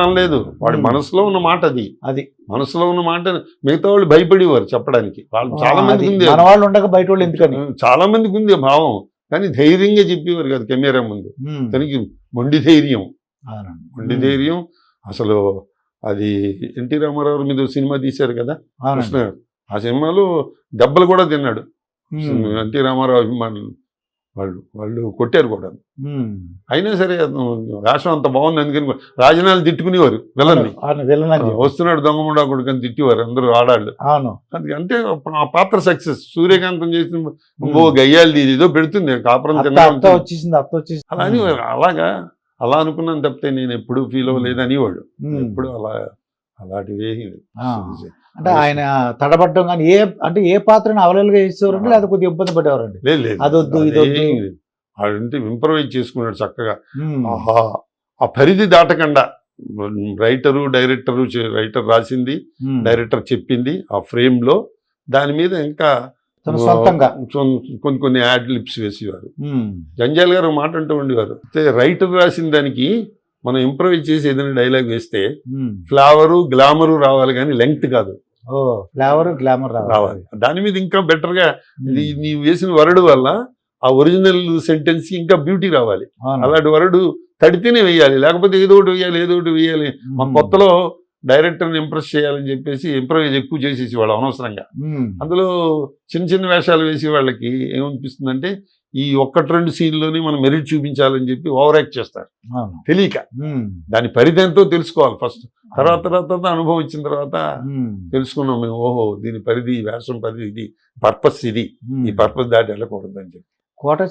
అనలేదు. వాడి. మనసులో ఉన్న మాట అది. అది. మనసులో ఉన్న మాట మిగతా వాళ్ళు భయపడేవారు చెప్పడానికి. వాళ్ళు చాలా మందికి ఉంది మన వాళ్ళు ఉండక బయట వాళ్ళు ఎందుకని చాలా మందికి ఉంది భావం. కానీ ధైర్యంగా చెప్పేవారు కదా కెమెరా ముందు. తనకి మొండి ధైర్యం. మొండి. ధైర్యం. అసలు అది ఎన్టీ రామారావు మీద సినిమా తీశారు కదా. కృష్ణ. ఆ సినిమాలో దెబ్బలు కూడా తిన్నాడు. ఎన్టీ రామారావు అభిమానులు. వాళ్ళు వాళ్ళు కొట్టారు కూడా. అయినా సరే రాష్ట్రం అంత బాగుంది అందుకని రాజనాలు తిట్టుకునేవారు విలన్ని. అని చెప్పి. వస్తున్నాడు దొంగముడా కొడుకని తిట్టేవారు అందరూ ఆడాళ్ళు. అంటే ఆ పాత్ర సక్సెస్. సూర్యకాంతం చేసిన. ఓ గయ్యాలి ఇది ఏదో పెడుతుంది కాపురం అలా అని అలాగా అలా అనుకున్నాను తప్పితే నేను ఎప్పుడు ఫీల్ అవ్వలేదు అనేవాడు. ఎప్పుడు అలా అలాంటివి. అంటే ఆయన తడబడ్డం కానీ ఏ అంటే ఏ పాత్రను అవలేలుగా చేసేవారండి లేదా కొద్దిగా ఇబ్బంది పడేవారండి లేదు అదొద్దు, ఇదొద్దు. వాడంటే ఇంప్రవైజ్ చేసుకున్నాడు చక్కగా. ఆహా ఆ పరిధి దాటకుండా రైటరు డైరెక్టరు రైటర్ రాసింది. డైరెక్టర్ చెప్పింది ఆ ఫ్రేమ్లో దాని మీద ఇంకా కొన్ని కొన్ని యాడ్ లిప్స్ వేసేవారు. జంజాల్ గారు మాట అంటూ ఉండేవారు అయితే రైటర్ రాసిన దానికి మనం ఇంప్రవైజ్ చేసి ఏదైనా డైలాగ్ వేస్తే. ఫ్లవరు గ్లామరు రావాలి కానీ లెంగ్త్ కాదు ఓ ఫ్లేవర్ గ్లామర్ రావాలి దాని మీద ఇంకా బెటర్గా. ఇది నీవు వేసిన వరడు వల్ల ఆ ఒరిజినల్ సెంటెన్స్ ఇంకా బ్యూటీ రావాలి. అలాంటి వరడు తడితేనే వేయాలి లేకపోతే ఏదో ఒకటి వేయాలి ఏదో ఒకటి వేయాలి మా ఉమ్. కొత్తలో డైరెక్టర్ని ఇంప్రెస్ చేయాలని చెప్పేసి ఇంప్రవైజ్ ఎక్కువ చేసేసి వాళ్ళు అనవసరంగా. అందులో చిన్న చిన్న వేషాలు వేసే వాళ్ళకి ఏమనిపిస్తుందంటే ఈ ఒక్కటి రెండు సీన్లోనే మనం మెరిట్ చూపించాలని చెప్పి ఓవర్ యాక్ట్ చేస్తారు. తెలియక. దాని పరిధి ఎంతో తెలుసుకోవాలి ఫస్ట్ తర్వాత తర్వాత అనుభవం ఇచ్చిన తర్వాత. తెలుసుకున్నాం మేము ఓహో దీని పరిధి వేషం పరిధి ఇది పర్పస్ ఇది. ఈ పర్పస్ దాటి వెళ్ళకూడదు అని చెప్పి కోట